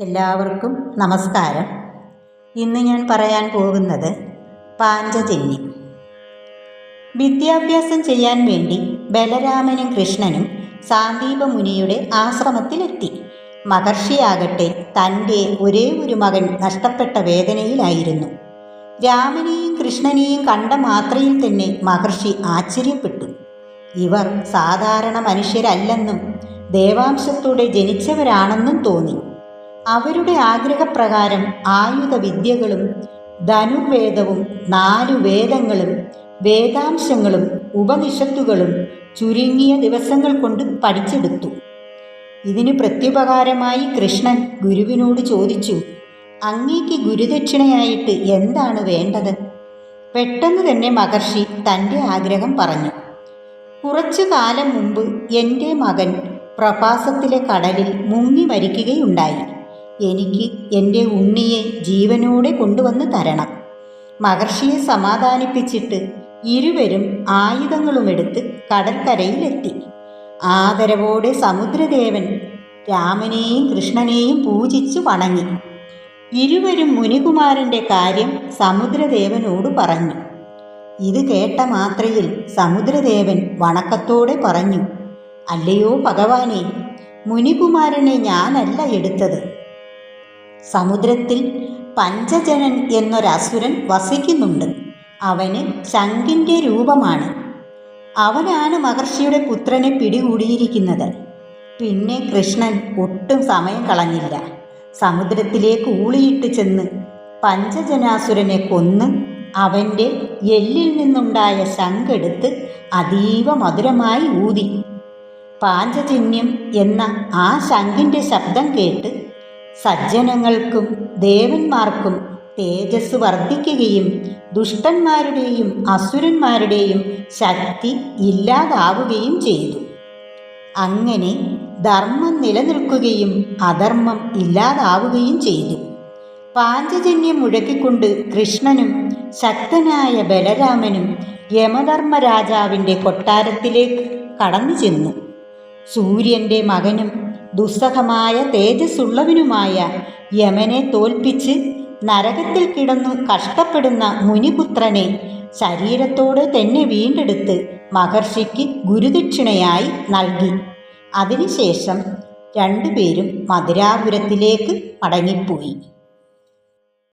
എല്ലാവർക്കും നമസ്കാരം. ഇന്ന് ഞാൻ പറയാൻ പോകുന്നത് പാഞ്ചജന്യം. വിദ്യാഭ്യാസം ചെയ്യാൻ വേണ്ടി ബലരാമനും കൃഷ്ണനും സാന്ദീപ മുനിയുടെ ആശ്രമത്തിലെത്തി. മഹർഷിയാകട്ടെ തന്റെ ഒരേ ഒരു മകൻ നഷ്ടപ്പെട്ട വേദനയിലായിരുന്നു. രാമനെയും കൃഷ്ണനെയും കണ്ട മാത്രയിൽ തന്നെ മഹർഷി ആശ്ചര്യപ്പെട്ടു. ഇവർ സാധാരണ മനുഷ്യരല്ലെന്നും ദേവാംശത്തോടെ ജനിച്ചവരാണെന്നും തോന്നി. അവരുടെ ആഗ്രഹപ്രകാരം ആയുധ വിദ്യകളും ധനുർവേദവും നാലു വേദങ്ങളും വേദാംശങ്ങളും ഉപനിഷത്തുകളും ചുരുങ്ങിയ ദിവസങ്ങൾ കൊണ്ട് പഠിച്ചെടുത്തു. ഇതിന് പ്രത്യുപകാരമായി കൃഷ്ണൻ ഗുരുവിനോട് ചോദിച്ചു അങ്ങേക്ക് ഗുരുദക്ഷിണയായിട്ട് എന്താണ് വേണ്ടത്? പെട്ടെന്ന് തന്നെ മഹർഷി തന്റെ ആഗ്രഹം പറഞ്ഞു. കുറച്ചു കാലം മുമ്പ് എന്റെ മകൻ പ്രഭാസത്തിലെ കടലിൽ മുങ്ങി മരിക്കുകയുണ്ടായി. എനിക്ക് എന്റെ ഉണ്ണിയെ ജീവനോടെ കൊണ്ടുവന്ന് തരണം. മഹർഷിയെ സമാധാനിപ്പിച്ചിട്ട് ഇരുവരും ആയുധങ്ങളുമെടുത്ത് കടൽക്കരയിലെത്തി. ആദരവോടെ സമുദ്രദേവൻ രാമനെയും കൃഷ്ണനെയും പൂജിച്ചു വണങ്ങി. ഇരുവരും മുനികുമാരന്റെ കാര്യം സമുദ്രദേവനോട് പറഞ്ഞു. ഇത് കേട്ട മാത്രയിൽ സമുദ്രദേവൻ വണക്കത്തോടെ പറഞ്ഞു അല്ലയോ ഭഗവാനെ മുനികുമാരനെ ഞാനല്ല എടുത്തത്. സമുദ്രത്തിൽ പഞ്ചജനൻ എന്നൊരസുരൻ വസിക്കുന്നുണ്ട്. അവന് ശങ്കിന്റെ രൂപമാണ്. അവനാണ് മഹർഷിയുടെ പുത്രനെ പിടികൂടിയിരിക്കുന്നത്. പിന്നെ കൃഷ്ണൻ ഒട്ടും സമയം കളഞ്ഞില്ല. സമുദ്രത്തിലേക്ക് ഊളിയിട്ട് ചെന്ന് പഞ്ചജനാസുരനെ കൊന്ന് അവന്റെ എല്ലിൽ നിന്നുണ്ടായ ശങ്കെടുത്ത് അതീവ മധുരമായി ഊതി. പാഞ്ചജന്യം എന്ന ആ ശങ്കിന്റെ ശബ്ദം കേട്ട് സജ്ജനങ്ങൾക്കും ദേവന്മാർക്കും തേജസ് വർദ്ധിക്കുകയും ദുഷ്ടന്മാരുടെയും അസുരന്മാരുടെയും ശക്തി ഇല്ലാതാവുകയും ചെയ്തു. അങ്ങനെ ധർമ്മം നിലനിൽക്കുകയും അധർമ്മം ഇല്ലാതാവുകയും ചെയ്തു. പാഞ്ചജന്യം മുഴക്കിക്കൊണ്ട് കൃഷ്ണനും ശക്തനായ ബലരാമനും യമധർമ്മരാജാവിന്റെ കൊട്ടാരത്തിലേക്ക് കടന്നു ചെന്നു. സൂര്യന്റെ മകനും ദുസ്സഹമായ തേജസ്സുള്ളവനുമായ യമനെ തോൽപ്പിച്ച് നരകത്തിൽ കിടന്നു കഷ്ടപ്പെടുന്ന മുനിപുത്രനെ ശരീരത്തോട് തന്നെ വീണ്ടെടുത്ത് മഹർഷിക്ക് ഗുരുദക്ഷിണയായി നൽകി. അതിനുശേഷം രണ്ടുപേരും മധുരാപുരത്തിലേക്ക് മടങ്ങിപ്പോയി.